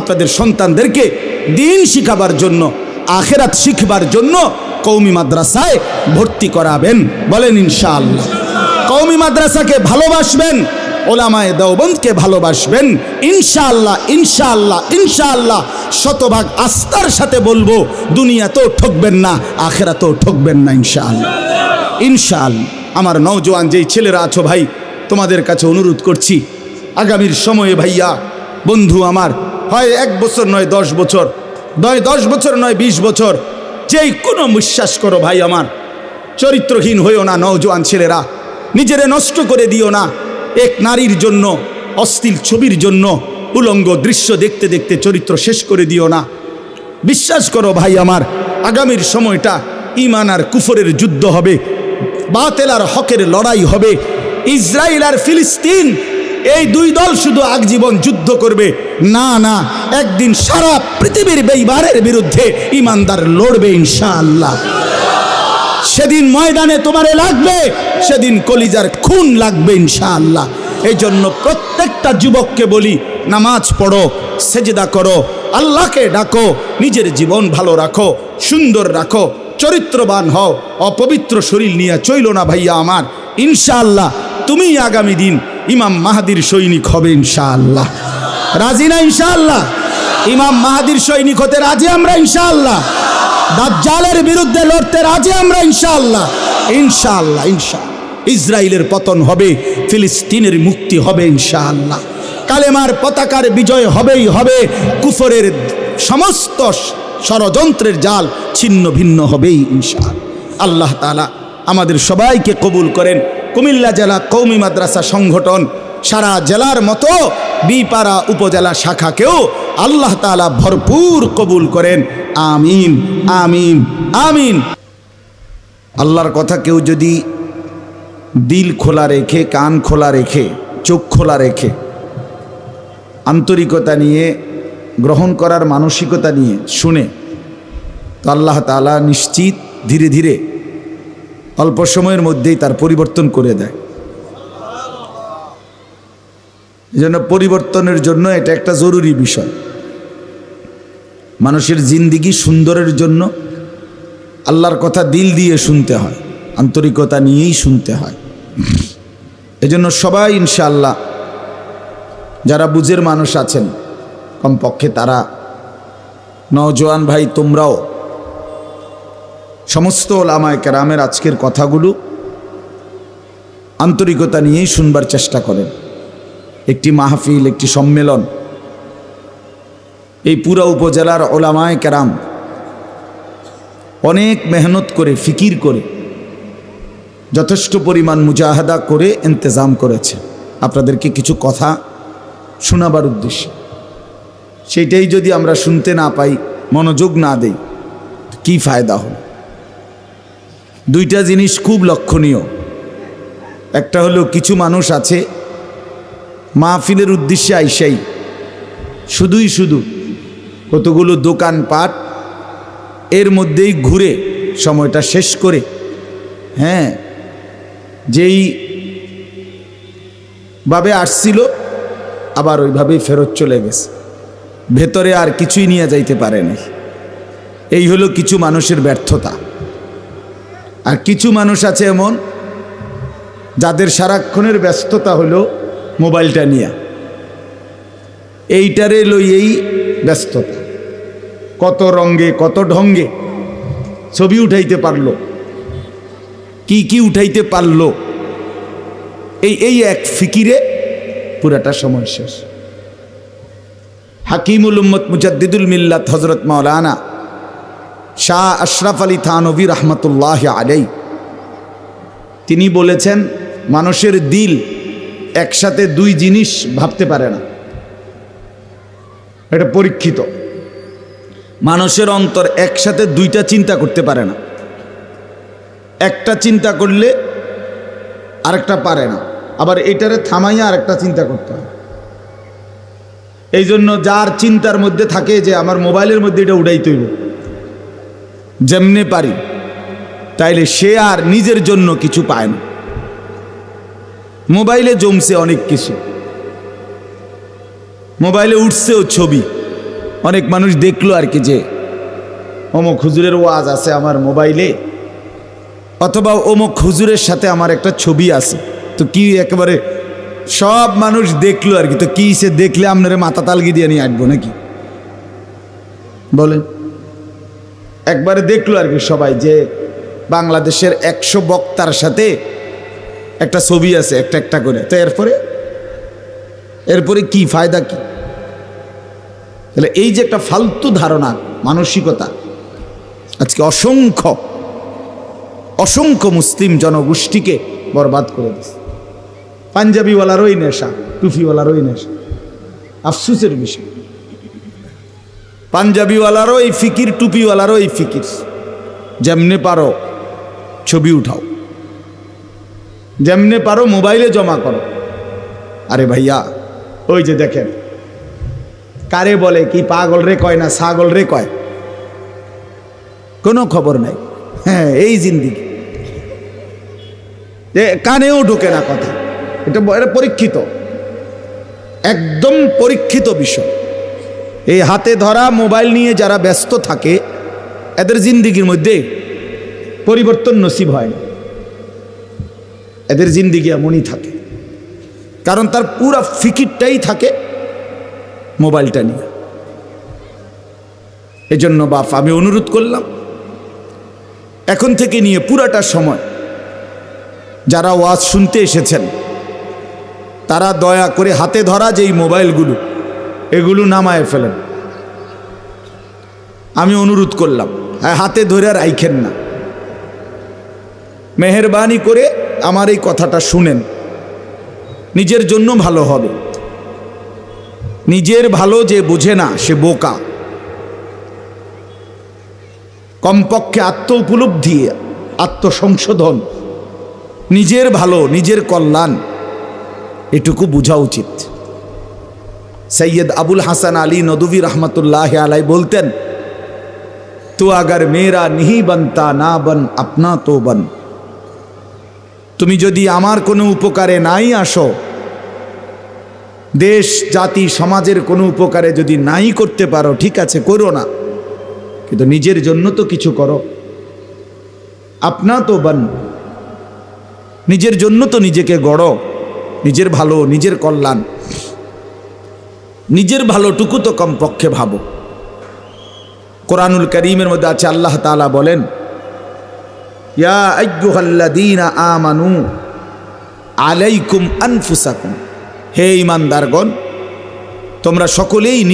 আপনাদের সন্তানদেরকে দিন শিখাবার জন্য, আখেরাত শিখবার জন্য কৌমি মাদ্রাসায় ভর্তি করাবেন। বলেন ইনশাআল্লাহ। কৌমি মাদ্রাসাকে ভালোবাসবেন, ওলামায়ে দেওবন্দকে ভালোবাসবেন। ইনশাআল্লাহ ইনশাআল্লাহ ইনশাআল্লাহ, শতভাগ আস্থার সাথে বলব, দুনিয়াতেও ঠকবেন না, আখেরাতেও ঠকবেন না ইনশাআল্লাহ। ইনশাআল্লাহ, আমার নওজোয়ান যেই ছেলেরা আছো ভাই, তোমাদের কাছে অনুরোধ করছি, আগামীর সময়ে ভাইয়া, বন্ধু আমার হয় এক বছর নয় দশ বছর। নয় দশ বছর, নয় বিশ বছর। যেই কোনো বিশ্বাস করো ভাই আমার। চরিত্রহীন হইও না নওজোয়ান ছেলেরা। নিজেরে নষ্ট করে দিও না। এক নারীর জন্য অস্থির ছবির জন্য উলঙ্গ দৃশ্য দেখতে দেখতে চরিত্র শেষ করে দিও না। বিশ্বাস করো ভাই আমার, আগামীর সময়টা ইমান আর কুফরের যুদ্ধ হবে। বাতেল আর হকের লড়াই হবে। ইসরায়েল আর ফিলিস্তিন এই দুই দল শুধু আজীবন যুদ্ধ করবে। না না, একদিন সারা পৃথিবীর বেইবারের বিরুদ্ধে ইমানদার লড়বে ইনশাআল্লাহ। সেদিন ময়দানে তোমারে লাগবে, সেদিন কলিজার খুন লাগবে ইনশাআল্লাহ। এই জন্য প্রত্যেকটা যুবককে বলি, নামাজ পড়ো, সেজদা করো, আল্লাহকে ডাকো, নিজের জীবন ভালো রাখো, সুন্দর রাখো, চরিত্রবান হও, অপবিত্র শরীর নিয়ে চইল না ভাইয়া আমার। ইনশাআল্লাহ তুমি আগামী দিন ইমাম মাহাদির সৈনিক হবে ইনশাআল্লাহ। রাজি না ইনশাআল্লাহ? ইমাম মাহাদির সৈনিক হতে রাজি আমরা ইনশাআল্লাহ? দাজ্জালের বিরুদ্ধে লড়তে রাজি আমরা ইনশাআল্লাহ? ইনশাআল্লাহ ইনশাআল্লাহ। ইসরায়েলের পতন হবে, ফিলিস্তিনের মুক্তি হবে ইনশাআল্লাহ। কালেমার পতাকার বিজয় হবেই হবে, কুফরের সমস্ত ষড়যন্ত্রের জাল ছিন্ন ভিন্ন হবেই ইনশাআল্লাহ। আল্লাহ তাআলা আমাদের সবাইকে কবুল করেন। কুমিল্লা জেলা কৌমি মাদ্রাসা সংগঠন সারা জেলার মতো বিপাড়া উপজেলা শাখাকেও আল্লাহ তাআলা ভরপুর কবুল করেন। আমিন আমিন আমিন। আল্লাহর কথা কেউ যদি দিল খোলা রেখে, কান খোলা রেখে, চোখ খোলা রেখে আন্তরিকতা নিয়ে, গ্রহণ করার মানসিকতা নিয়ে শুনে, তো আল্লাহ তালা নিশ্চিত ধীরে ধীরে অল্প সময়ের মধ্যেই তার পরিবর্তন করে দেয়। এজন্য পরিবর্তনের জন্য এটা একটা জরুরি বিষয়। মানুষের জিন্দিগি সুন্দরের জন্য আল্লাহর কথা দিল দিয়ে শুনতে হয়, আন্তরিকতা নিয়েই শুনতে হয়। এজন্য সবাই ইনশাআল্লাহ, যারা বুঝের মানুষ আছেন, কমপক্ষে তারা, নওজোয়ান ভাই তোমরাও সমস্ত ওলামায় কেরামের আজকের কথাগুলো আন্তরিকতা নিয়েই শুনবার চেষ্টা করেন। একটি মাহফিল, একটি সম্মেলন। এই পুরা উপজেলার ওলামায় কেরাম অনেক মেহনত করে, ফিকির করে, যথেষ্ট পরিমাণ মুজাহাদা করে ইন্তজাম করেছে। আপনাদেরকে কিছু কথা শোনাবার উদ্দেশ্যে। সেইটাই যদি আমরা শুনতে না পাই, মনোযোগ না দেই, কি ফায়দা হল? দুইটা জিনিস খুব লক্ষণীয়। একটা হলো কিছু মানুষ আছে, মাহফিলের উদ্দেশ্যে আইসাই। শুধুই শুধু কতগুলো দোকানপাট এর মধ্যেই ঘুরে সময়টা শেষ করে হ্যাঁ যেই ভাবে আসছিল, আবার ওইভাবেই ফেরত চলে গেছে। ভেতরে আর কিছুই নিয়ে যাইতে পারে নাই এই হলো কিছু মানুষের ব্যর্থতা। আর কিছু মানুষ আছে এমন যাদের সারাক্ষণের ব্যস্ততা হলো মোবাইলটা নিয়ে। এইটারে লইয়েই ব্যস্ততা। কত রঙ্গে, কত ঢঙ্গে ছবি উঠাইতে পারল। কি কি উঠাইতে পারল। এই এই এক ফিকিরে পুরাটা সময় শেষ। হাকিমুল উম্মত মুজাদ্দিদুল মিল্লাত হজরত মাওলানা শাহ আশরাফ আলী থানবী রহমতুল্লাহ আলাই তিনি বলেছেন, মানুষের দিল একসাথে দুই জিনিস ভাবতে পারে না। এটা পরীক্ষিত। মানুষের অন্তর একসাথে দুইটা চিন্তা করতে পারে না। একটা চিন্তা করলে আরেকটা পারে না। আবার এটারে থামাইয়া আরেকটা চিন্তা করতে হয়। এই জন্য যার চিন্তার মধ্যে থাকে যে, আমার মোবাইলের মধ্যে এটা উড়াইতে হইব। যেমনে পারি, তাইলে সে আর নিজের জন্য কিছু পায় না। মোবাইলে জমছে অনেক কিছু। মোবাইলে উঠছেও ছবি। অনেক মানুষ দেখল আর কি যে, অমুক হুজুরের ওয়াজ আছে আমার মোবাইলে, অথবা অমুক হুজুরের সাথে আমার একটা ছবি আছে। তো কি একেবারে সব মানুষ দেখল আর কি, তো কি সে দেখলে আপনারা মাথা তালগি দিয়ে নিয়ে আসব নাকি? বলেন। একবারে দেখল আর কি সবাই যে বাংলাদেশের একশো বক্তার সাথে একটা ছবি আছে, একটা একটা করে। তো এরপরে? এরপরে কি ফায়দা কি? তাহলে এই যে একটা ফালতু ধারণা, মানসিকতা, আজকে অসংখ্য অসংখ্য মুসলিম জনগোষ্ঠীকে বরবাদ করে দিচ্ছে পাঞ্জাবিওয়ালারই নেশা টুফিওয়ালারই নেশা। আফসুসের বিষয়। পাঞ্জাবিওয়ালারও এই ফিকির, টুপিওয়ালারও এই ফিকির। যেমনে পারো ছবি উঠাও। যেমনে পারো মোবাইলে জমা করো। আরে ভাইয়া, ওই যে দেখেন, কারে বলে কি পাগল রে কয় না ছাগল রে কয়? কোনো খবর নাই। হ্যাঁ এই জিন্দিগি। যে কানেও ঢোকে না কথা। এটা এটা পরীক্ষিত। একদম পরীক্ষিত বিষয়। এই হাতে ধরা মোবাইল নিয়ে যারা ব্যস্ত থাকে, এদের জিন্দিগির মধ্যে পরিবর্তন নসিব হয় না। এদের জিন্দিগি এমনই থাকে। কারণ তার পুরা ফিকিরটাই থাকে মোবাইলটা নিয়ে। এজন্য বাপ, আমি অনুরোধ করলাম, এখন থেকে নিয়ে পুরাটা সময় যারা ওয়াজ শুনতে এসেছেন, তারা দয়া করে হাতে ধরা যেই মোবাইলগুলো এগুলো নামায় ফেলেন। আমি অনুরোধ করলাম হ্যাঁ হাতে ধরে আর আইখেন না। মেহরবানি করে আমার এই কথাটা শুনেন। নিজের জন্য ভালো হবে। নিজের ভালো যে বুঝে না, সে বোকা। কমপক্ষে আত্ম উপলব্ধি আত্মসংশোধন, নিজের ভালো, নিজের কল্যাণ, এটুকু বোঝা উচিত। সৈয়দ আবুল হাসান আলী নদুবী রহমতুল্লাহ আলাই বলতেন, তো আগার মেরা নিহি বনতা, না বন আপনা তো বন। তুমি যদি আমার কোনো উপকারে নাই আসো, দেশ, জাতি, সমাজের কোনো উপকারে যদি নাই করতে পারো, ঠিক আছে, করো না। কিন্তু নিজের জন্য তো কিছু করো। আপনা তো বন। নিজের জন্য তো নিজেকে গড়ো। নিজের ভালো, নিজের কল্যাণ। নিজের ভালোটুকু তো কমপক্ষে ভাবো। কোরআনুল করিমের মধ্যে আছে, আল্লাহ তালা বলেন, ইয়া আলাইকুম আনফুসাকুম। হে ইমানদারগণ তোমরা সকলেই